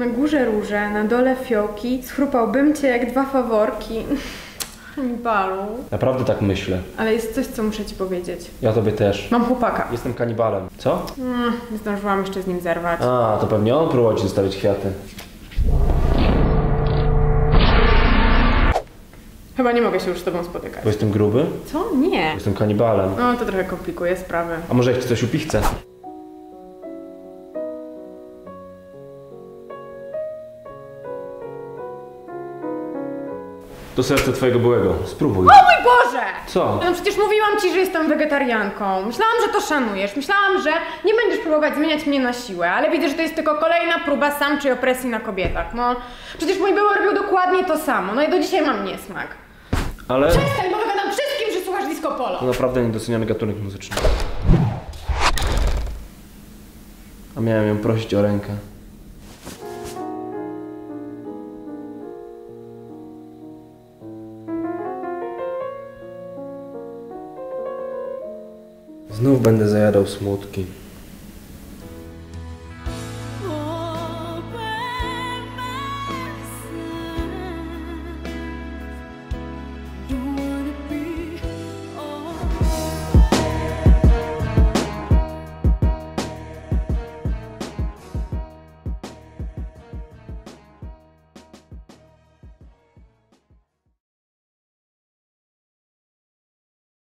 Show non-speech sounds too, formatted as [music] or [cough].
Na górze róże, na dole fiołki, schrupałbym cię jak dwa faworki. [laughs] Hannibalu. Naprawdę tak myślę. Ale jest coś, co muszę ci powiedzieć. Ja tobie też. Mam chłopaka. Jestem kanibalem. Co? Mm, nie zdążyłam jeszcze z nim zerwać. A, to pewnie on próbował ci zostawić kwiaty. Chyba nie mogę się już z tobą spotykać. Bo jestem gruby? Co? Nie. Jestem kanibalem. No, to trochę komplikuje sprawę. A może jak ci coś upichcę? To serce twojego byłego. Spróbuj. O mój Boże! Co? No przecież mówiłam ci, że jestem wegetarianką. Myślałam, że to szanujesz. Myślałam, że nie będziesz próbować zmieniać mnie na siłę, ale widzę, że to jest tylko kolejna próba samczej opresji na kobietach. No, przecież mój były robił dokładnie to samo. No i do dzisiaj mam niesmak. Ale Przestań, bo wygadam wszystkim, że słuchasz disco polo. to naprawdę niedoceniany gatunek muzyczny. A miałem ją prosić o rękę. Znów będę zajadał smutki.